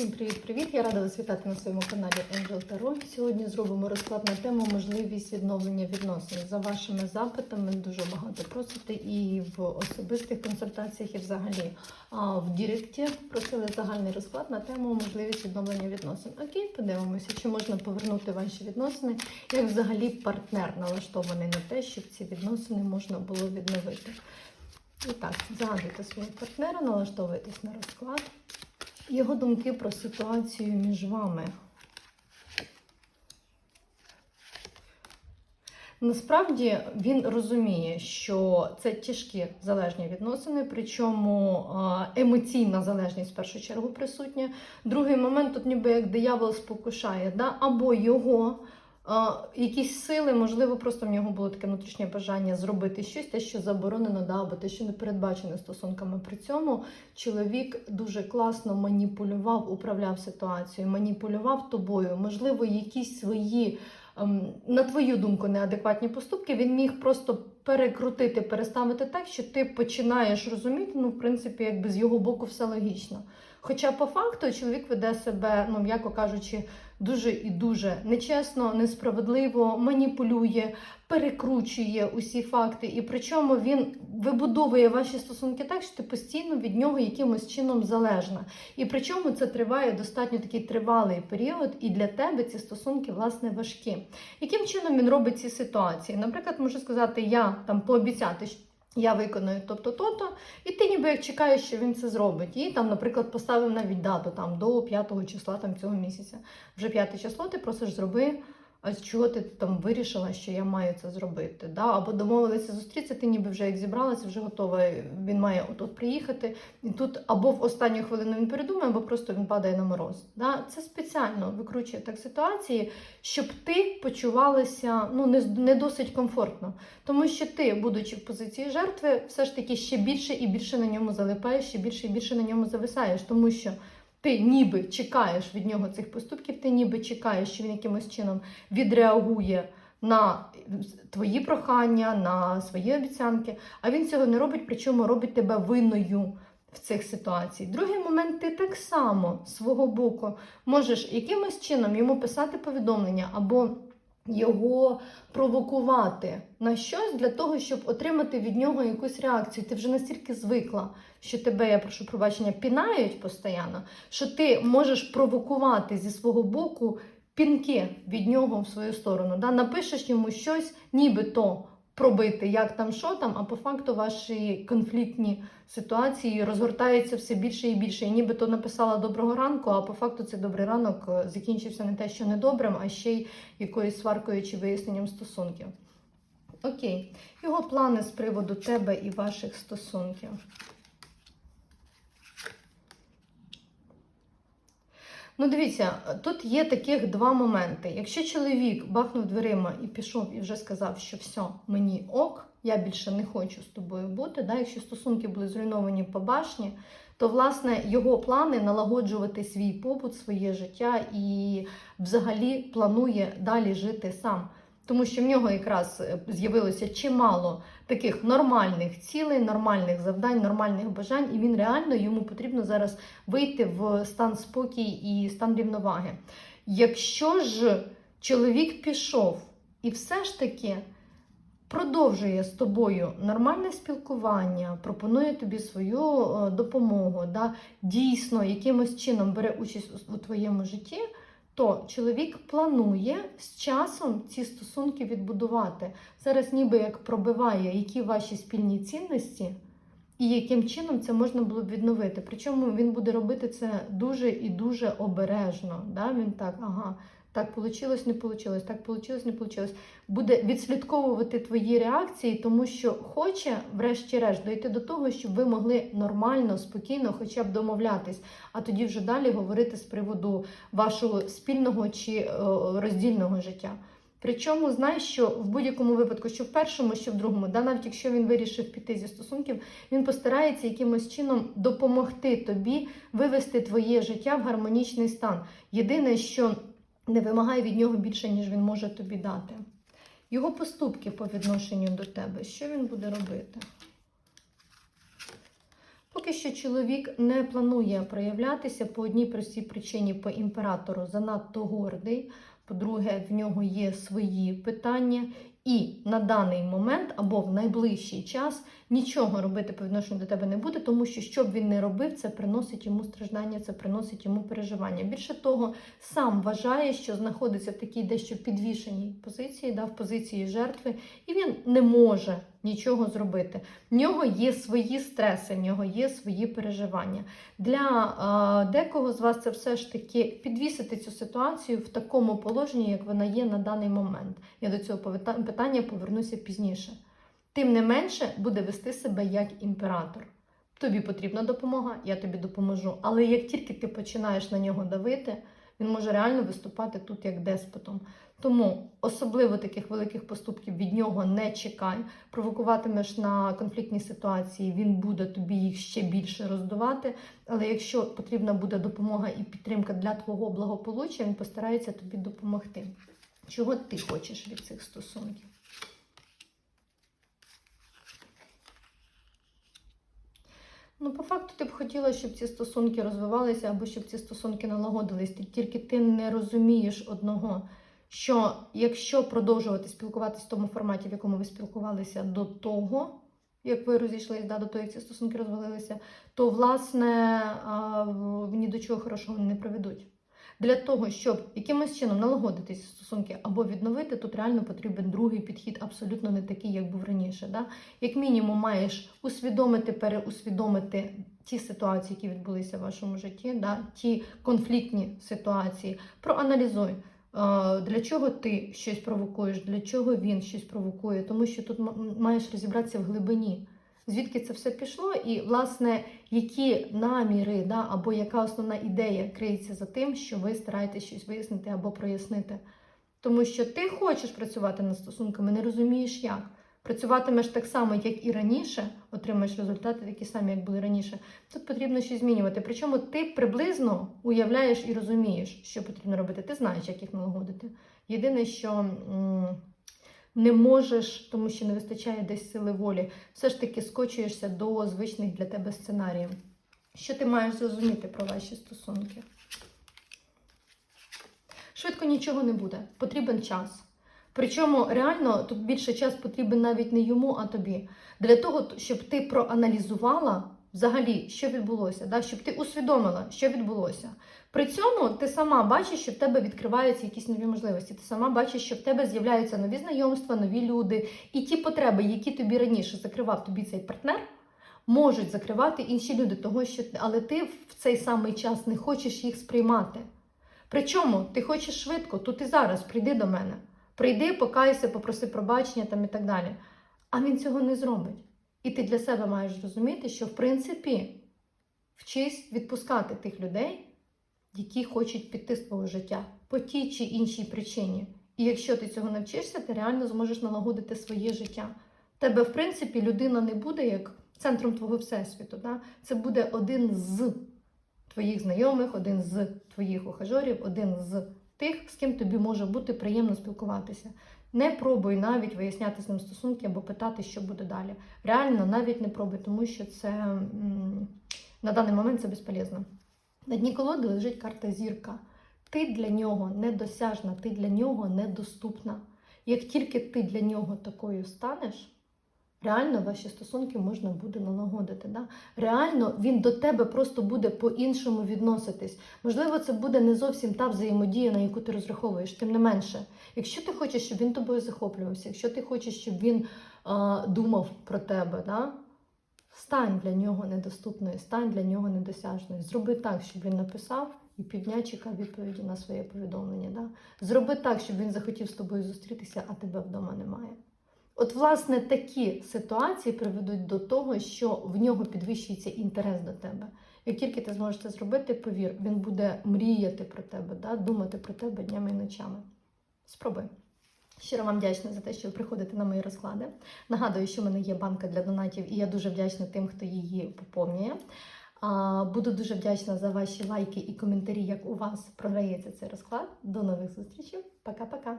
Всім привіт-привіт! Я рада вас вітати на своєму каналі Angel Tarot. Сьогодні зробимо розклад на тему можливість відновлення відносин. За вашими запитами дуже багато просите і в особистих консультаціях, і взагалі а в Діректі просили загальний розклад на тему можливість відновлення відносин. Окей, подивимося, чи можна повернути ваші відносини, як взагалі партнер налаштований на те, щоб ці відносини можна було відновити. І так, згадуйте свого партнера, налаштовуйтесь на розклад. Його думки про ситуацію між вами. Насправді він розуміє, що це тяжкі залежні відносини, причому емоційна залежність в першу чергу присутня. Другий момент тут ніби як диявол спокушає, да? або його якісь сили, можливо, просто в нього було таке внутрішнє бажання зробити щось, те, що заборонено, да? або те, що не передбачено стосунками. При цьому чоловік дуже класно маніпулював, управляв ситуацією, маніпулював тобою, можливо, якісь свої. ем, На твою думку, неадекватні поступки, він міг просто перекрутити, переставити так, що ти починаєш розуміти, ну, в принципі, якби з його боку все логічно. Хоча по факту чоловік веде себе, ну м'яко кажучи, дуже і дуже нечесно, несправедливо, маніпулює, перекручує усі факти. І причому він вибудовує ваші стосунки так, що ти постійно від нього якимось чином залежна. І причому це триває достатньо такий тривалий період, і для тебе ці стосунки власне важкі. Яким чином він робить ці ситуації? Наприклад, можу сказати, я там пообіцяти. що Я виконую то-то, то-то, і ти ніби як чекаєш, що він це зробить. І там, наприклад, поставив навіть дату там до 5 числа там, цього місяця. Вже 5 число ти просиш зроби. А з чого ти там вирішила, що я маю це зробити? Да? Або домовилися зустрітися, ти ніби вже як зібралася, вже готова. Він має от приїхати. І тут або в останню хвилину він передумає, або просто він падає на мороз. Да? Це спеціально викручує так ситуації, щоб ти почувалася ну, не, не досить комфортно. Тому що ти, будучи в позиції жертви, все ж таки ще більше і більше на ньому залипаєш, ще більше і більше на ньому зависаєш, тому що. Ти ніби чекаєш від нього цих поступків, ти ніби чекаєш, що він якимось чином відреагує на твої прохання, на свої обіцянки, а він цього не робить, причому робить тебе винною в цих ситуаціях. Другий момент, ти так само свого боку можеш якимось чином йому писати повідомлення або його провокувати на щось для того, щоб отримати від нього якусь реакцію. Ти вже настільки звикла, що тебе, я прошу пробачення, пінають постійно, що ти можеш провокувати зі свого боку пінки від нього в свою сторону. Да? Напишеш йому щось, нібито пробити, як там, що там, а по факту ваші конфліктні ситуації розгортаються все більше і більше. І нібито написала доброго ранку, а по факту цей добрий ранок закінчився не те, що недобрим, а ще й якоюсь сваркою чи виясненням стосунків. Окей, його плани з приводу тебе і ваших стосунків. Ну, дивіться, тут є таких два моменти. Якщо чоловік бахнув дверима і пішов і вже сказав, що все, мені ок, я більше не хочу з тобою бути. Да? Якщо стосунки були зруйновані по башні, то власне його плани налагоджувати свій побут, своє життя і взагалі планує далі жити сам. Тому що в нього якраз е, з'явилося чимало таких нормальних цілей, нормальних завдань, нормальних бажань, і він реально йому потрібно зараз вийти в стан спокій і стан рівноваги. Якщо ж чоловік пішов і все ж таки продовжує з тобою нормальне спілкування, пропонує тобі свою е, допомогу, да, дійсно якимось чином бере участь у- у твоєму житті то чоловік планує з часом ці стосунки відбудувати. Зараз ніби як пробиває, які ваші спільні цінності, і яким чином це можна було б відновити. Причому він буде робити це дуже і дуже обережно. Да? Він так, ага, так вийшло, не вийшло, так вийшло, не вийшло. Буде відслідковувати твої реакції, тому що хоче, врешті-решт, дойти до того, щоб ви могли нормально, спокійно, хоча б домовлятись, а тоді вже далі говорити з приводу вашого спільного чи е, роздільного життя. Причому знай, що в будь-якому випадку, що в першому, що в другому, да, навіть якщо він вирішив піти зі стосунків, він постарається якимось чином допомогти тобі вивести твоє життя в гармонічний стан. Єдине, що не вимагає від нього більше, ніж він може тобі дати. Його поступки по відношенню до тебе, що він буде робити? Поки що чоловік не планує проявлятися по одній простій причині по імператору занадто гордий. По-друге, в нього є свої питання, і на даний момент або в найближчий час нічого робити по відношенню до тебе не буде, тому що що б він не робив, це приносить йому страждання, це приносить йому переживання. Більше того, сам вважає, що знаходиться в такій дещо підвішеній позиції, да, в позиції жертви, і він не може нічого зробити. В нього є свої стреси, в нього є свої переживання. Для е, декого з вас це все ж таки підвісити цю ситуацію в такому положенні, як вона є на даний момент. Я до цього питання повернуся пізніше. Тим не менше буде вести себе як імператор. Тобі потрібна допомога, я тобі допоможу. Але як тільки ти починаєш на нього давити, він може реально виступати тут як деспотом. Тому особливо таких великих поступків від нього не чекай. Провокуватимеш на конфліктні ситуації, він буде тобі їх ще більше роздувати. Але якщо потрібна буде допомога і підтримка для твого благополуччя, він постарається тобі допомогти. Чого ти хочеш від цих стосунків? Ну, по факту ти б хотіла, щоб ці стосунки розвивалися або щоб ці стосунки налагодились. Тільки ти не розумієш одного, що якщо продовжувати спілкуватися в тому форматі, в якому ви спілкувалися до того, як ви розійшлися, да, до того, як ці стосунки розвалилися, то власне ні до чого хорошого не приведуть. Для того, щоб якимось чином налагодити ці стосунки або відновити, тут реально потрібен другий підхід, абсолютно не такий, як був раніше. Да? Як мінімум, маєш усвідомити, переусвідомити ті ситуації, які відбулися в вашому житті, да? ті конфліктні ситуації. Проаналізуй. Для чого ти щось провокуєш, для чого він щось провокує, тому що тут маєш розібратися в глибині, звідки це все пішло, і, власне, які наміри, да, або яка основна ідея криється за тим, що ви стараєтесь щось вияснити або прояснити. Тому що ти хочеш працювати над стосунками, не розумієш як. Працюватимеш так само, як і раніше, отримаєш результати такі самі, як були раніше. Тут потрібно щось змінювати. Причому ти приблизно уявляєш і розумієш, що потрібно робити. Ти знаєш, як їх налагодити. Єдине, що не можеш, тому що не вистачає десь сили волі, все ж таки скочуєшся до звичних для тебе сценаріїв. Що ти маєш зрозуміти про ваші стосунки? Швидко нічого не буде, потрібен час. Причому реально тут більше час потрібен навіть не йому, а тобі. Для того, щоб ти проаналізувала взагалі, що відбулося, да? щоб ти усвідомила, що відбулося. При цьому ти сама бачиш, що в тебе відкриваються якісь нові можливості. Ти сама бачиш, що в тебе з'являються нові знайомства, нові люди. І ті потреби, які тобі раніше закривав тобі цей партнер, можуть закривати інші люди, того, що але ти в цей самий час не хочеш їх сприймати. Причому ти хочеш швидко, тут і зараз прийди до мене. Прийди, покайся, попроси пробачення там і так далі. А він цього не зробить. І ти для себе маєш розуміти, що в принципі вчись відпускати тих людей, які хочуть піти з твого життя по тій чи іншій причині. І якщо ти цього навчишся, ти реально зможеш налагодити своє життя. Тебе, в принципі, людина не буде як центром твого всесвіту. Да? Це буде один з твоїх знайомих, один з твоїх ухажорів, один з тих, з ким тобі може бути приємно спілкуватися. Не пробуй навіть виясняти з ним стосунки або питати, що буде далі. Реально, навіть не пробуй, тому що це на даний момент це безполезно. На дні колоди лежить карта зірка. Ти для нього недосяжна, ти для нього недоступна. Як тільки ти для нього такою станеш, реально ваші стосунки можна буде налагодити. Да? Реально він до тебе просто буде по-іншому відноситись. Можливо, це буде не зовсім та взаємодія, на яку ти розраховуєш. Тим не менше, якщо ти хочеш, щоб він тобою захоплювався, якщо ти хочеш, щоб він а, думав про тебе, да? стань для нього недоступною, стань для нього недосяжною. Зроби так, щоб він написав і півдня чекав відповіді на своє повідомлення. Да? Зроби так, щоб він захотів з тобою зустрітися, а тебе вдома немає. От, власне, такі ситуації приведуть до того, що в нього підвищується інтерес до тебе. Як тільки ти зможеш це зробити, повір, він буде мріяти про тебе, да? думати про тебе днями і ночами. Спробуй. Щиро вам вдячна за те, що ви приходите на мої розклади. Нагадую, що в мене є банка для донатів, і я дуже вдячна тим, хто її поповнює. Буду дуже вдячна за ваші лайки і коментарі, як у вас програється цей розклад. До нових зустрічей. Пока-пока.